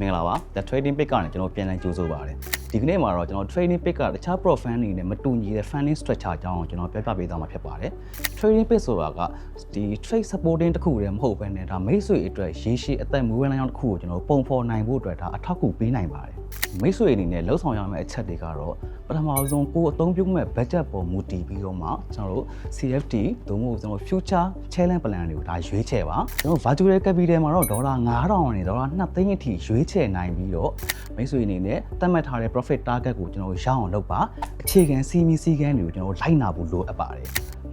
မင်္ဂလာပါ The Trading Pick ကနေကျွန်တော်ပြန်လည်ကြိုဆိုပါရစေဒီကနေ့မှာတော့ကျွန်တော် Trading Pick ကတခြား Pro Fan တွေနဲ့မတူညီတဲ့ Funding Structure အကြောင်းကိုကျွန်တော်ပြောပြပေးသွားမှာဖြစ်ပါတယ် Trading Pick ဆိုတာကဒီ Trade Supporting တစ်ခုတည်းမဟုတ်ဘဲနဲ့ဒါမိတ်ဆွေအတွက်ရေရှည်အသက်မွေးဝမ်းလမ်းကြောင်းတစ်ခုကိုကျွန်တော်ပုံဖော်နိုင်ဖို့အတွက်ဒါအထောက်အကူပေးနိုင်ပါတယ်မိတ်ဆွေအနေနဲ့လှုပ်ဆောင်ရမယ့်အချက်တွေကတော့ပထမဆုံးကိုယ်အသုံးပြုမဲ့ budget ပေါ်မူတည်ပြီးတော့မှကျွန်တော်တို့ CFD သို့မဟုတ်ကျွန်တော် future challenge plan တွေကိုဒါရွေးချယ်ပါကျွန်တော် virtual capital မှာတော့ဒေါ်လာ9000ကနေဒေါ်လာ2သိန်းအထိရွေးချယ်နိုင်ပြီးတော့မိတ်ဆွေအနေနဲ့သတ်မှတ်ထားတဲ့ profit target ကိုကျွန်တော်ရအောင်လုပ်ပါအခြေခံစီမီစီကန်းတွေကိုကျွန်တော်လိုက်နာဖို့လိုအပ်ပါတယ်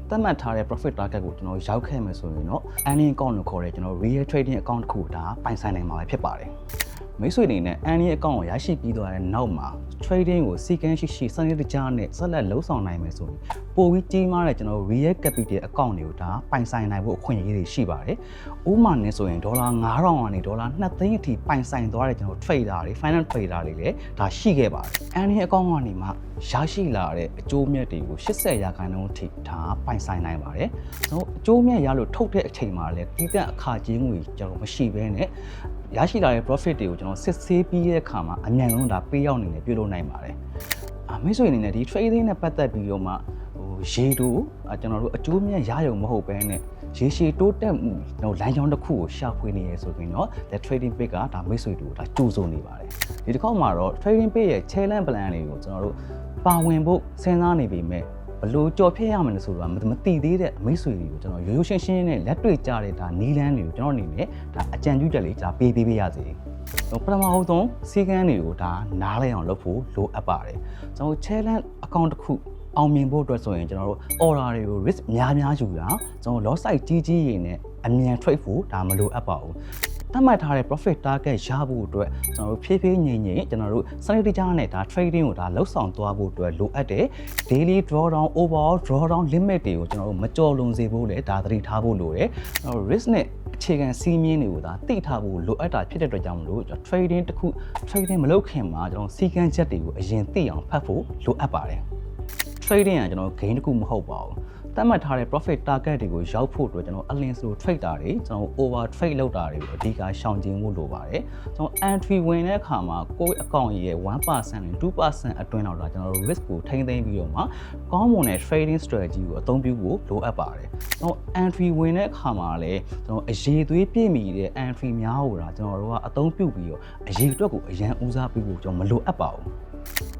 သတ်မှတ်ထားတဲ့ profit target ကိုကျွန်တော်ရောက်ခဲ့မယ်ဆိုရင်တော့ earning account လို့ခေါ်တဲ့ကျွန်တော် real trading account တစ်ခုဒါပိုင်ဆိုင်နိုင်မှာပဲဖြစ်ပါတယ် မိတ်ဆွေအနေနဲ့ earning account ကိုရရှိပြီးသွားတဲ့နောက်မှာ trading ကိုစီကန်းရှိရှိစနစ်တကျနဲ့ဆက်လက်လှုပ်ဆောင်နိုင်မယ်ဆိုရင်ပိုပြီးကြီးမားတဲ့ကျွန်တော် real capital account တွေကိုဒါပိုင်ဆိုင်နိုင်ဖို့အခွင့်အရေးတွေရှိပါတယ်။ဥပမာနဲ့ဆိုရင်ဒေါ်လာ9000ကနေဒေါ်လာ2သိန်းအထိပိုင်ဆိုင်သွားတဲ့ကျွန်တော် trader တွေ finance trader တွေလည်းဒါရှိခဲ့ပါတယ်။ earning account ကနေမှရရှိလာတဲ့အကျိုးမြတ်တွေကို80ရာခိုင်နှုန်းအထိဒါပိုင်ဆိုင်နိုင်ပါတယ်။ကျွန်တော်အကျိုးမြတ်ရလို့ထုတ်တဲ့အချိန်မှာလည်းဒီကအခါချင်းငွေကျွန်တော်မရှိဘဲနဲ့ရရှိလာတဲ့ profit တွေကိုကျွန်တော်စစ်ဆေးပြီးတဲ့အခါမှာအမြန်ဆုံးဒါပေးရောက်နေတယ်ပြုလုပ်နိုင်ပါတယ်။အမိတ်ဆွေအနေနဲ့ဒီ trading နဲ့ပတ်သက်ပြီးတော့မှဟိုရေတူကျွန်တော်တို့အကျိုးမြတ်ရရုံမဟုတ်ဘဲနဲ့ရေရှည်တိုးတက်မှုဟိုလမ်းကြောင်းတစ်ခုကိုရှာဖွေနေရဆိုရင်တော့ the trading page ကဒါမိတ်ဆွေတို့ဒါကြိုးစိုးနေပါတယ်ဒီတစ်ခေါက်မှာတော့ trading page ရဲ့ challenge plan တွေကိုကျွန်တော်တို့ပါဝင်ဖို့စဉ်းစားနေပြီမဲ့ဘလို့ကြော်ဖြည့်ရမလဲဆိုတာမသိသေးတဲ့အမိတ်ဆွေတွေကိုကျွန်တော်ရိုးရိုးရှင်းရှင်းနဲ့လက်တွေ့ကြတဲ့ဒါနီးလန်းတွေကိုကျွန်တော်အနေနဲ့ဒါအကြံပြုချက်လေးဒါပေးပေးပေးရစေ။ ပထမဆုံးစီကန်းတွေကိုဒါနားလည်အောင်လုပ်ဖို့လိုအပ်ပါတယ်။ကျွန်တော် challenge account တစ်ခုအောင်မြင်ဖို့အတွက်ဆိုရင်ကျွန်တော်တို့ order တွေကို risk များများယူတာကျွန်တော် loss size ကြီးကြီးရင်းနဲ့အမြန် trade ဖို့ဒါမလိုအပ်ပါဘူး။ သတ်မှတ်ထားတဲ့ profit target ရဖို့အတွက်ကျွန်တော်တို့ဖြည်းဖြည်းငြိမ်ငြိမ်ကျွန်တော်တို့စနစ်တကျနဲ့ဒါ trading ကိုဒါလှုပ်ဆောင်သွားဖို့အတွက်လိုအပ်တယ် daily drawdown overall drawdown limit တွေကိုကျွန်တော်တို့မကျော်လွန်စေဖို့လည်းဒါသတိထားဖို့လိုတယ်ကျွန်တော်တို့ risk နဲ့အခြေခံစီးမြင်တွေကိုဒါသိထားဖို့လိုအပ်တာဖြစ်တဲ့အတွက်ကြောင့်မလို့ကျွန်တော် trading တစ်ခု trading မလုပ်ခင်မှာကျွန်တော်စီကံချက်တွေကိုအရင်သိအောင်ဖတ်ဖို့လိုအပ်ပါတယ် trading ကကျွန်တော် gain တစ်ခုမဟုတ်ပါဘူးသတ်မှတ်ထားတဲ့ profit target တွေကိုရောက်ဖို့အတွက်ကျွန်တော် alin ဆို trader တွေကျွန်တော် over trade လုပ်တာတွေကိုအဓိကရှောင်ကျဉ်ဖို့လိုပါတယ်ကျွန်တော် entry ဝင်တဲ့အခါမှာကိုယ့် account ရဲ့1%နဲ့2%အတွင်းတော့ဒါကျွန်တော်တို့ risk ကိုထိန်းသိမ်းပြီးတော့မှကောင်းမွန်တဲ့ trading strategy ကိုအသုံးပြုဖို့လိုအပ်ပါတယ်ကျွန်တော် entry ဝင်တဲ့အခါမှာလည်းကျွန်တော်အရေးသွေးပြည့်မီတဲ့ entry များဟိုတာကျွန်တော်တို့ကအသုံးပြုပြီးတော့အရေးအတွက်ကိုအရန်ဦးစားပေးဖို့ကျွန်တော်မလိုအပ်ပါဘူး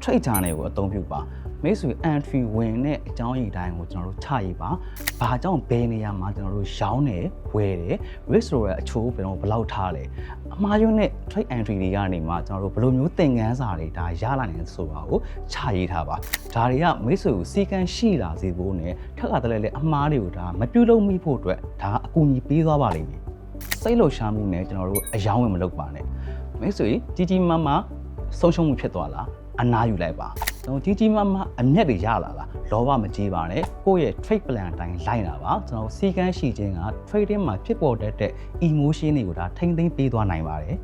trade channel ကိုအသုံးပြုပါ မိတ်ဆွေ entry ဝင်တဲ့အကြောင်းအရာတိုင်းကိုကျွန်တော်တို့ချရေးပါ။ဘာကြောင့်ဘယ်နေရာမှာကျွန်တော်တို့ရောင်းတယ်ဝယ်တယ် risk ဆိုတဲ့အချိုးဘယ်တော့ဘယ်လောက်ထားလဲ။အမှားယွင်းတဲ့ trade entry တွေကနေမှကျွန်တော်တို့ဘယ်လိုမျိုးသင်ခန်းစာတွေဒါရလာနိုင်ဆိုတာကိုချရေးထားပါ။ဒါတွေကမိတ်ဆွေကိုစီကံရှိလာစေဖို့နဲ့ထက်ကတည်းကအမှားတွေကိုဒါမပြုတ်လို့မိဖို့အတွက်ဒါအကူအညီပေးသွားပါလိမ့်မယ်။စိတ်လှုပ်ရှားမှုနဲ့ကျွန်တော်တို့အယောင်းဝင်မလုပ်ပါနဲ့။မိတ်ဆွေကြီးကြီးမားမားဆုံးရှုံးမှုဖြစ်သွားလား အနားယူလိုက်ပါကျွန်တော်ကြီးကြီးမားမားအမျက်တွေရလာလားလောဘမကြီးပါနဲ့ကိုယ့်ရဲ့ trade plan အတိုင်းလိုက်တာပါကျွန်တော်စီကန်းရှိခြင်းက trading မှာဖြစ်ပေါ်တတ်တဲ့ emotion တွေကိုဒါထိမ့်သိမ်းပေးသွားနိုင်ပါတယ်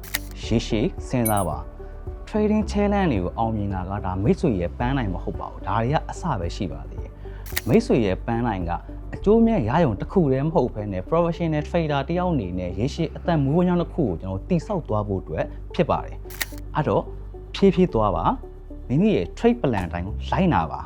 ရှေးရှေးစဉ်းစားပါ trading challenge တွေကိုအောင်မြင်တာကဒါမိတ်ဆွေရဲ့ပန်းနိုင်မဟုတ်ပါဘူးဒါတွေကအစပဲရှိပါသေးတယ်မိတ်ဆွေရဲ့ပန်းနိုင်ကအကျိုးမြတ်ရယုံတစ်ခုတည်းမဟုတ်ဘဲနဲ့ professional trader တယောက်အနေနဲ့ရေရှည်အသက်မွေးဝမ်းကြောင်းတစ်ခုကိုကျွန်တော်တိဆောက်သွားဖို့အတွက်ဖြစ်ပါတယ်အဲ့တော့ဖြည်းဖြည်းသွားပါ မိမိရဲ့ trade plan အတိုင်းလိုက်နာပါ